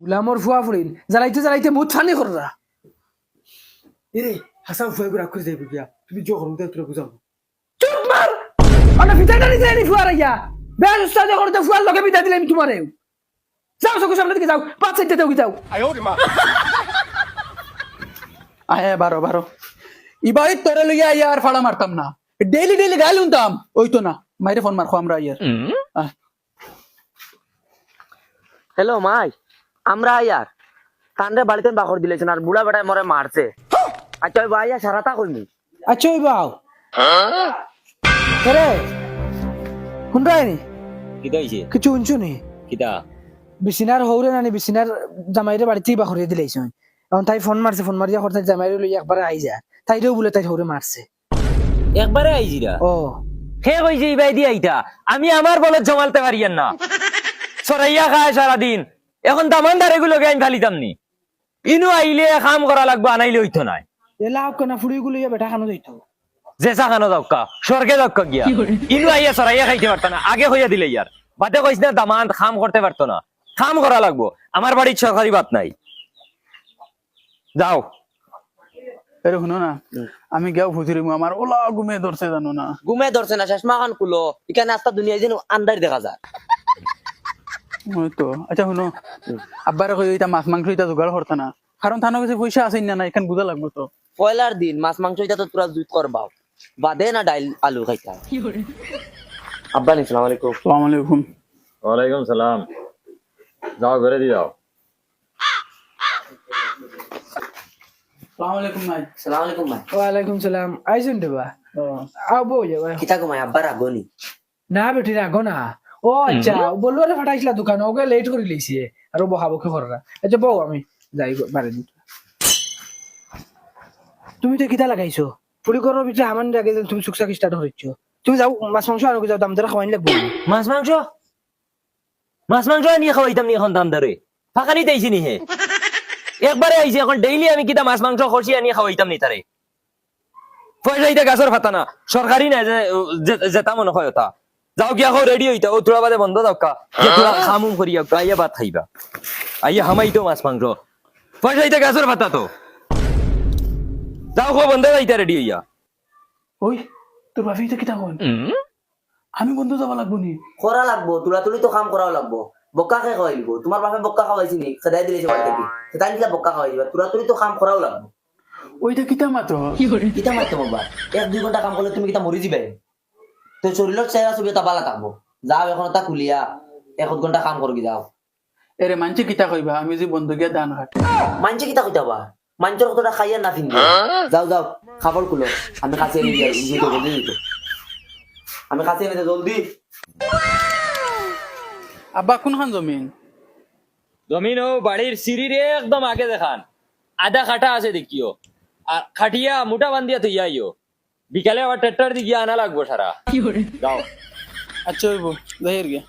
গুলামর ফুয়া ফুরিন জ্বালাইতে জ্বালাইতে মুখ ফানি কররা। এরে হাসান ফুয়াই করে করে যাইবে গিয়া? তুমি জো করো তোরা বুঝাবো চুপ মার! পিতাটা নিতে নি ফুয়া রাইয়া বেশ উস্তাদ করতে ফুয়ার লগে পিতা দিলাম তোমারেও। যাও চকুর সামনে দিকে যাও পাঁচ সাইডে দেও যাও। আয় বারো বারো। ইবাই তোরে লইয়া আইয়া আর ফাড়া মারতাম না। ডেইলি ডেইলি গাইল উনতাম। ওই তো না মাইরে ফোন মারখো আমরা আইয়ার। আহ, হ্যালো মাই। আমরা আয়ার কানরে বাড়িতে বাকর দিলেছেন আর বুড়া বেটায় মরে মারছে। আচ্ছা ওই ভাইয়া সারাটা কইনি আচ্ছা ওই বাও রে শুনরাই নি কিতা হইছে? কিছু শুনছু নি? কিতা? বিছিনার হৌরে নানি বিছিনার জামাইরে বাড়িতেই বা করিয়ে দিলাইছ এখন তাই ফোন মারছে ফোন মারিয়া করতে জামাইরে লই একবার আই যা তাইরেও বলে তাই হৌরে মারছে একবারে আইজিরা ও হে কইছে ইবাই দি আইতা আমি আমার বলে জমালতে পারিয়ান না। সরাইয়া খায় সারাদিন। এখন দামানদার এগুলো জ্ঞান ফালিতাম নি। ইনু আইলে কাম করা লাগবো আনাইলে হইতো নাই। এলা কেনা? ফুড়ি গুলো বেটা খানো যাইতো যে চাখানো দক্কা স্বর্গে দক্কা গিয়া। ইনু আইয়া সরাইয়া খাইতে পারতো না আগে হইয়া দিলে ইয়ার। বাদে কইস না দামান খাম করতে পারতো না। খাম করা লাগবো আমার বাড়ির সরকারি বাত নাই। যাও। এরে শুনো না আমি গেও আমার ওলা ঘুমে ধরছে জানো না। ঘুমে ধরছে না চশমা খান কুলো এখানে আস্তা দুনিয়ায় যেন আন্দার দেখা যায়। তো আচ্ছা শুনো। আব্বারে কই এটা মাছ মাংস এটা জোগাড় করতা না। কারণ থানো কাছে পয়সা আছে না না এখান বুঝা লাগবো তো। পয়লার দিন মাছ মাংস এটা তো তোরা জুত করবাও বাদে না ডাইল আলু খাইতা আব্বা নি সালাম আলাইকুম। সালাম আলাইকুম। ওয়ালাইকুম সালাম। যাও ঘরে দিয়ে যাও। সালাম আলাইকুম নাই সালাম আলাইকুম মাই। ওয়ালাইকুম সালাম। আইসুন দেবা? যাবা? কিতা আব্বার আগনি। না বেটি রাখো না ও আচ্ছা বলল রে ফাটাইছিলা দোকান ওকে লেট করে লইছি আর বহাবো কে কররা আচ্ছা বউ আমি যাই দিতে তুমি তো কিতা লাগাইছো? পুরি করার ভিতরে আমার আগে তুমি সুকসাকি স্টার্ট হইছো তুমি যাও মাছ মাংস আনো যাও দাম ধরে খাওয়াইন লাগবো মাছ মাংস? মাছ মাংস নিয়ে খাওয়াইতাম নি এখন দাম দরে ফাঁকা নিতে নি হে? একবারে আইসি এখন ডেইলি আমি কিতা মাছ মাংস খরচি আনিয়ে খাওয়াইতাম নি তারে পয়সা ইতা গাছর ফাতা না। সরকারি না যে যে- যেতা মনে হয় ওটা যাও গিয়া খাও রেডি হইতা। ও তোরা বাদে বন্ধ দাও তোরা খামুম করিয়া আইয়া ভাত খাইবা। আইয়া হামাইতো মাছ মাংস। পয়সা ইতা গাছর ফাতা তো। যাও খাও বন্ধ যাইতা রেডি হইয়া। ওই তোর বাপি এটা কিতা কোন আমি বন্ধু যাবা লাগবো নি। করা লাগবো তুলা তুলি তো কাম করাও লাগবো। বক্কা খাই খাওয়াই দিব? তোমার বাপে বক্কা খাওয়াইছি নি? খেদাই দিলেছে বাড়ি থেকে সেটা নিলা বক্কা খাওয়াই দিবা। তুলা তুলি তো কাম করাও লাগবো। ওইটা কিতা মাত্র? কিতা মারতে বাবা? এক দুই ঘণ্টা কাম করলে তুমি কিতা মরি যাবে তো শরীরের চেহারা ছবি এটা বালা থাকব যাও এখন তা খুলিয়া এক ঘণ্টা কাম করবি যাও। এরে মানছে কিতা কইবা? আমি যে বন্ধু গিয়া দান হাট। মানছে কিতা কইতা বা মানচর কতটা খাইয়া না ফিনবে যাও যাও খাবার কুলো। আমি কাছে এনে দিয়ে দিই তো আমি কাছে এনে জলদি। আব্বা কোনখান জমিন? জমিন ও বাড়ির সিঁড়ির একদম আগে দেখান। আধা খাটা আছে দেখিও। আর খাটিয়া মোটা বান্ধিয়া তুই আইও বিকালে আবার ট্রেক্টর দিয়ে আনা লাগবো সারা যাও আচ্ছা হইব যাই গিয়া